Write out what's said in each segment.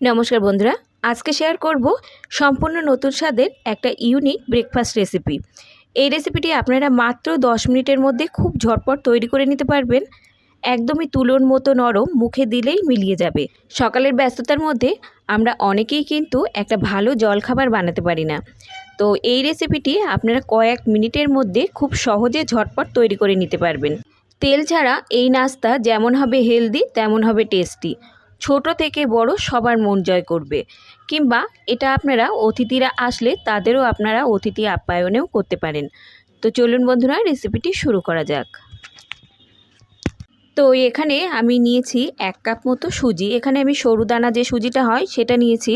নমস্কার বন্ধুরা, আজকে শেয়ার করব সম্পূর্ণ নতুন স্বাদের একটা ইউনিক ব্রেকফাস্ট রেসিপি এই রেসিপিটি আপনারা মাত্র 10 মিনিটের মধ্যে খুব ঝটপট তৈরি করে নিতে পারবেন। একদমই তুলোর মতো নরম, মুখে দিলেই মিলিয়ে যাবে। সকালের ব্যস্ততার মধ্যে আমরা অনেকেই কিন্তু একটা ভালো জলখাবার বানাতে পারি না। তো এই রেসিপিটি আপনারা কয়েক মিনিটের মধ্যে খুব সহজে ঝটপট তৈরি করে নিতে পারবেন। তেল ছাড়া এই নাস্তা যেমন হবে হেলদি তেমন হবে টেস্টি ছোট থেকে বড় সবার মন জয় করবে। কিংবা এটা আপনারা অতিথিরা আসলে তাদেরও আপনারা অতিথি আপ্যায়নেও করতে পারেন। তো চলুন বন্ধুরা রেসিপিটি শুরু করা যাক। তো এখানে আমি নিয়েছি এক কাপ মতো সুজি। এখানে আমি সরু দানা যে সুজিটা হয়, সেটা নিয়েছি।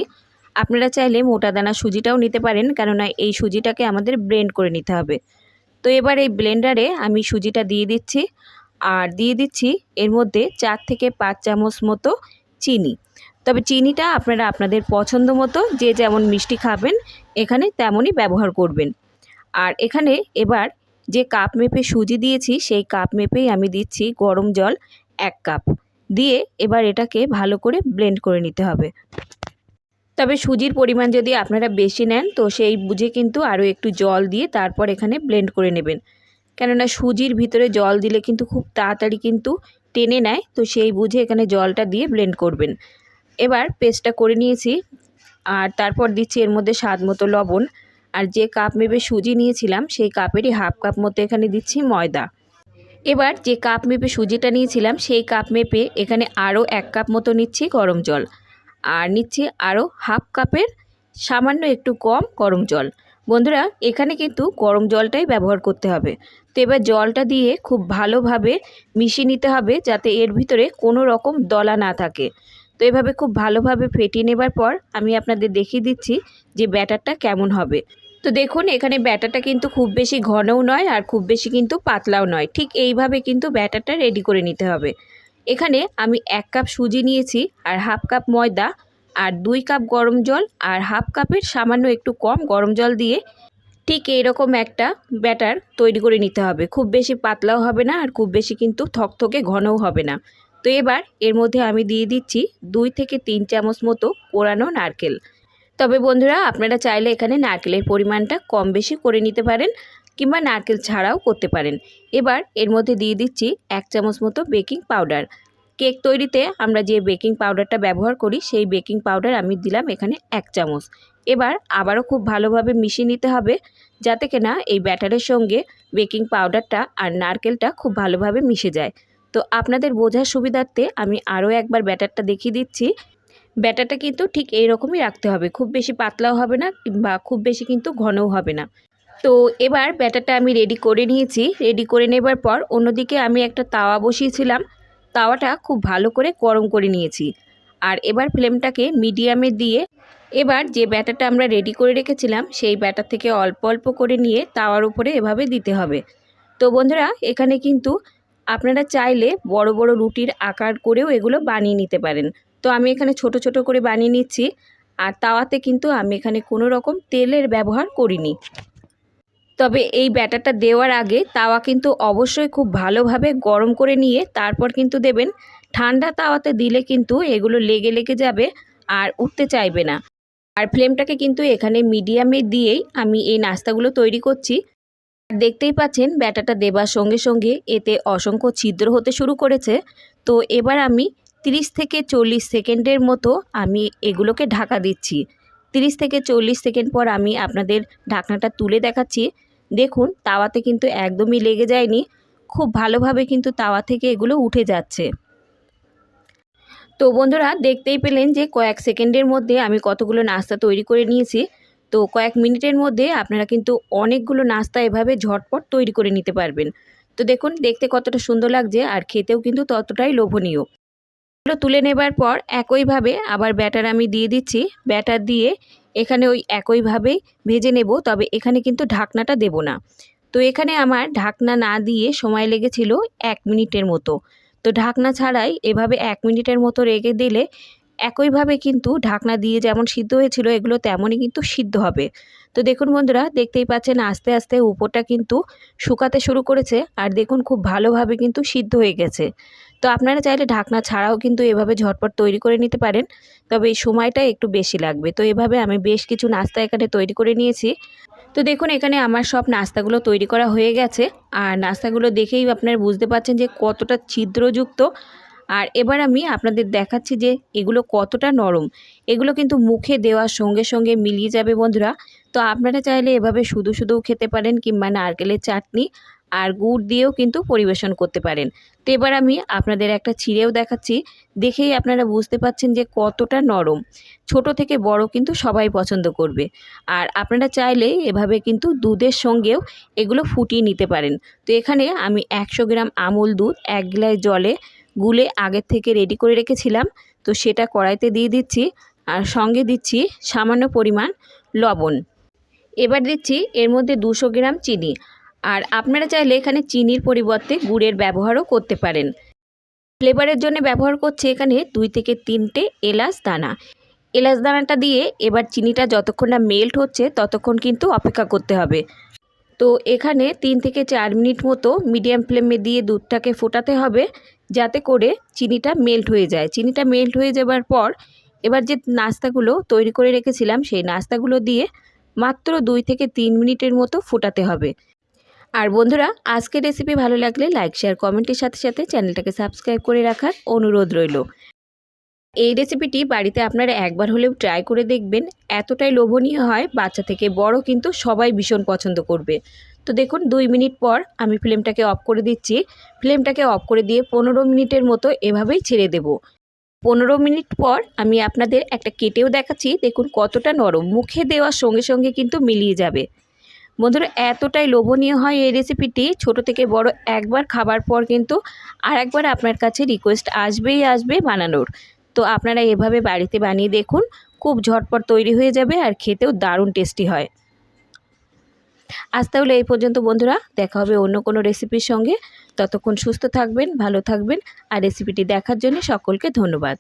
আপনারা চাইলে মোটা দানা সুজিটাও নিতে পারেন, কেননা এই সুজিটাকে আমাদের ব্লেন্ড করে নিতে হবে। তো এবার এই ব্লেন্ডারে আমি সুজিটা দিয়ে দিচ্ছি। আর দিয়ে দিচ্ছি এর মধ্যে চার থেকে পাঁচ চামচ মতো চিনি। তবে চিনিটা আপনারা আপনাদের পছন্দ মতো যে যেমন মিষ্টি খাবেন, এখানে তেমনই ব্যবহার করবেন। আর এখানে এবার যে কাপ মেপে সুজি দিয়েছি, সেই কাপ মেপেই আমি দিচ্ছি গরম জল এক কাপ। দিয়ে এবার এটাকে ভালো করে ব্লেন্ড করে নিতে হবে। তবে সুজির পরিমাণ যদি আপনারা বেশি নেন, তো সেই বুঝে কিন্তু আরও একটু জল দিয়ে তারপর এখানে ব্লেন্ড করে নেবেন। কেননা সুজির ভিতরে জল দিলে কিন্তু খুব তাড়াতাড়ি কিন্তু টেনে নেয়, তো সেই বুঝে এখানে জলটা দিয়ে ব্লেন্ড করবেন। এবার পেস্টটা করে নিয়েছি, আর তারপর দিচ্ছি এর মধ্যে স্বাদ মতো লবণ। আর যে কাপ মেপে সুজি নিয়েছিলাম, সেই কাপেরই হাফ কাপ মতো এখানে দিচ্ছি ময়দা। এবার যে কাপ মেপে সুজিটা নিয়েছিলাম, সেই কাপ মেপে এখানে আরও এক কাপ মতো নিচ্ছি গরম জল। আর নিচ্ছি আরও হাফ কাপের সামান্য একটু কম গরম জল। বন্ধুরা, এখানে কিন্তু গরম জলটাই ব্যবহার করতে হবে। তো এবার জলটা দিয়ে খুব ভালোভাবে মিশিয়ে নিতে হবে যাতে এর ভিতরে কোনো রকম দলা না থাকে। তো এভাবে খুব ভালোভাবে ফেটিয়ে নেবার পর আমি আপনাদের দেখিয়ে দিচ্ছি যে ব্যাটারটা কেমন হবে। তো দেখুন, এখানে ব্যাটারটা কিন্তু খুব বেশি ঘনও নয় আর খুব বেশি কিন্তু পাতলাও নয়। ঠিক এইভাবে কিন্তু ব্যাটারটা রেডি করে নিতে হবে। এখানে আমি এক কাপ সুজি নিয়েছি আর হাফ কাপ ময়দা আর দুই কাপ গরম জল আর হাফ কাপের সামান্য একটু কম গরম জল দিয়ে ঠিক এইরকম একটা ব্যাটার তৈরি করে নিতে হবে। খুব বেশি পাতলাও হবে না আর খুব বেশি কিন্তু থকথকে ঘনও হবে না। তো এবার এর মধ্যে আমি দিয়ে দিচ্ছি দুই থেকে তিন চামচ মতো কোরানো নারকেল। তবে বন্ধুরা, আপনারা চাইলে এখানে নারকেলের পরিমাণটা কম বেশি করে নিতে পারেন কিংবা নারকেল ছাড়াও করতে পারেন। এবার এর মধ্যে দিয়ে দিচ্ছি এক চামচ মতো বেকিং পাউডার। কেক তৈরিতে আমরা যে বেকিং পাউডারটা ব্যবহার করি, সেই বেকিং পাউডার আমি দিলাম এখানে এক চামচ। এবার আবারও খুব ভালোভাবে মিশিয়ে নিতে হবে, যাতে কিনা এই ব্যাটারের সঙ্গে বেকিং পাউডারটা আর নারকেলটা খুব ভালোভাবে মিশে যায়। তো আপনাদের বোঝার সুবিধার্থে আমি আরও একবার ব্যাটারটা দেখিয়ে দিচ্ছি। ব্যাটারটা কিন্তু ঠিক এই রকমই রাখতে হবে, খুব বেশি পাতলাও হবে না কিংবা খুব বেশি কিন্তু ঘনও হবে না। তো এবার ব্যাটারটা আমি রেডি করে নিয়েছি। রেডি করে নেবার পর অন্যদিকে আমি একটা তাওয়া বসিয়েছিলাম। তাওয়াটা খুব ভালো করে গরম করে নিয়েছি। আর এবার ফ্লেমটাকে মিডিয়ামে দিয়ে এবার যে ব্যাটারটা আমরা রেডি করে রেখেছিলাম, সেই ব্যাটার থেকে অল্প অল্প করে নিয়ে তাওয়ার উপরে এভাবে দিতে হবে। তো বন্ধুরা, এখানে কিন্তু আপনারা চাইলে বড় বড় রুটির আকার করেও এগুলো বানিয়ে নিতে পারেন। তো আমি এখানে ছোট ছোট করে বানিয়ে নিচ্ছি। আর তাওয়াতে কিন্তু আমি এখানে কোনো রকম তেলের ব্যবহার করিনি। তবে এই ব্যাটারটা দেওয়ার আগে তাওয়া কিন্তু অবশ্যই খুব ভালোভাবে গরম করে নিয়ে তারপর কিন্তু দেবেন ঠান্ডা তাওয়াতে দিলে কিন্তু এগুলো লেগে লেগে যাবে আর উঠতে চাইবে না। আর ফ্লেমটাকে কিন্তু এখানে মিডিয়ামে দিয়েই আমি এই নাস্তাগুলো তৈরি করছি। দেখতেই পাচ্ছেন ব্যাটাটা দেবার সঙ্গে সঙ্গে এতে অসংখ্য ছিদ্র হতে শুরু করেছে। তো এবার আমি 30 থেকে চল্লিশ সেকেন্ডের মতো আমি এগুলোকে ঢাকা দিচ্ছি। 30 থেকে চল্লিশ সেকেন্ড পর আমি আপনাদের ঢাকনাটা তুলে দেখাচ্ছি। দেখুন, তাওয়াতে কিন্তু একদমই লেগে যায়নি। খুব ভালোভাবে কিন্তু তাওয়া থেকে এগুলো উঠে যাচ্ছে। তো বন্ধুরা, দেখতেই পেলেন যে কয়েক সেকেন্ডের মধ্যে আমি কতগুলো নাস্তা তৈরি করে নিয়েছি। তো কয়েক মিনিটের মধ্যে আপনারা কিন্তু অনেকগুলো নাস্তা এভাবে ঝটপট তৈরি করে নিতে পারবেন। তো দেখুন, দেখতে কতটা সুন্দর লাগছে আর খেতেও কিন্তু ততটাই লোভনীয়। এগুলো তুলে নেবার পর একইভাবে আবার ব্যাটার আমি দিয়ে দিচ্ছি। ব্যাটার দিয়ে এখানে ওই একইভাবেই ভেজে নেব, তবে এখানে কিন্তু ঢাকনাটা দেব না। তো এখানে আমার ঢাকনা না দিয়ে সময় লেগেছিল এক মিনিটের মতো। তো ঢাকনা ছাড়াই এভাবে এক মিনিটের মতো রেগে দিলে একইভাবে কিন্তু ঢাকনা দিয়ে যেমন সিদ্ধ হয়েছিল, এগুলো তেমনই কিন্তু সিদ্ধ হবে। তো দেখুন বন্ধুরা, দেখতেই পাচ্ছেন আস্তে আস্তে উপরটা কিন্তু শুকাতে শুরু করেছে আর দেখুন খুব ভালোভাবে কিন্তু সিদ্ধ হয়ে গেছে। তো আপনারা চাইলে ঢাকনা ছাড়াও কিন্তু এভাবে ঝটপট তৈরি করে নিতে পারেন, তবে এই সময়টা একটু বেশি লাগবে। তো এভাবে আমি বেশ কিছু নাস্তা এখানে তৈরি করে নিয়েছি। তো দেখুন এখানে আমার সব নাস্তাগুলো তৈরি করা হয়ে গেছে। আর নাস্তাগুলো দেখেই আপনারা বুঝতে পারছেন যে কতটা ছিদ্রযুক্ত আর এবার আমি আপনাদের দেখাচ্ছি যে এগুলো কতটা নরম। এগুলো কিন্তু মুখে দেওয়ার সঙ্গে সঙ্গে মিলিয়ে যাবে বন্ধুরা। তো আপনারা চাইলে এভাবে শুধু শুধুও খেতে পারেন কিংবা নারকেলের চাটনি আর গুড় দিয়েও কিন্তু পরিবেশন করতে পারেন। তো এবার আমি আপনাদের একটা ছিঁড়েও দেখাচ্ছি। দেখেই আপনারা বুঝতে পাচ্ছেন যে কতটা নরম। ছোট থেকে বড় কিন্তু সবাই পছন্দ করবে। আর আপনারা চাইলে এভাবে কিন্তু দুধের সঙ্গেও এগুলো ফুটিয়ে নিতে পারেন। তো এখানে আমি একশো গ্রাম আমুল দুধ, এক গ্লাস জলে গুলে আগের থেকে রেডি করে রেখেছিলাম। তো সেটা কড়াইতে দিয়ে দিচ্ছি আর সঙ্গে দিচ্ছি সামান্য পরিমাণ লবণ। এবার দিচ্ছি এর মধ্যে দুশো গ্রাম চিনি। আর আপনারা চাইলে এখানে চিনির পরিবর্তে গুড়ের ব্যবহারও করতে পারেন। ফ্লেভারের জন্য ব্যবহার করছে এখানে দুই থেকে তিনটে এলাচ দানা। এলাচ দানাটা দিয়ে এবার চিনিটা যতক্ষণ না মেল্ট হচ্ছে, ততক্ষণ কিন্তু অপেক্ষা করতে হবে। তো এখানে তিন থেকে চার মিনিট মতো মিডিয়াম ফ্লেমে দিয়ে দুধটাকে ফোটাতে হবে, যাতে করে চিনিটা মেল্ট হয়ে যায়। চিনিটা মেল্ট হয়ে যাবার পর এবার যে নাস্তাগুলো তৈরি করে রেখেছিলাম, সেই নাস্তাগুলো দিয়ে মাত্র দুই থেকে তিন মিনিটের মতো ফোটাতে হবে। আর বন্ধুরা, আজকের রেসিপি ভালো লাগলে লাইক শেয়ার কমেন্টের সাথে সাথে চ্যানেলটাকে সাবস্ক্রাইব করে রাখার অনুরোধ রইল। এই রেসিপিটি বাড়িতে আপনারা একবার হলেও ট্রাই করে দেখবেন। এতটাই লোভনীয় হয়, বাচ্চা থেকে বড় কিন্তু সবাই ভীষণ পছন্দ করবে। তো দেখুন, দুই মিনিট পর আমি ফ্লেমটাকে অফ করে দিচ্ছি। ফ্লেমটাকে অফ করে দিয়ে পনেরো মিনিটের মতো এভাবেই ছেড়ে দেব। পনেরো মিনিট পর আমি আপনাদের একটা কেটেও দেখাচ্ছি। দেখুন, কতটা নরম। মুখে দেওয়ার সঙ্গে সঙ্গে কিন্তু মিলিয়ে যাবে। বন্ধুরা, এতটাই লোভনীয় হয় এই রেসিপিটি ছোট থেকে বড় একবার খাবার পর কিন্তু আর একবার আপনার কাছে রিকোয়েস্ট আসবেই আসবে বানানোর। তো আপনারা এভাবে বাড়িতে বানিয়ে দেখুন, খুব ঝটপট তৈরি হয়ে যাবে আর খেতেও দারুণ টেস্টি হয়। আজ তাহলে এই পর্যন্ত বন্ধুরা, দেখা হবে অন্য কোনো রেসিপির সঙ্গে। ততক্ষণ সুস্থ থাকবেন, ভালো থাকবেন আর রেসিপিটি দেখার জন্য সকলকে ধন্যবাদ।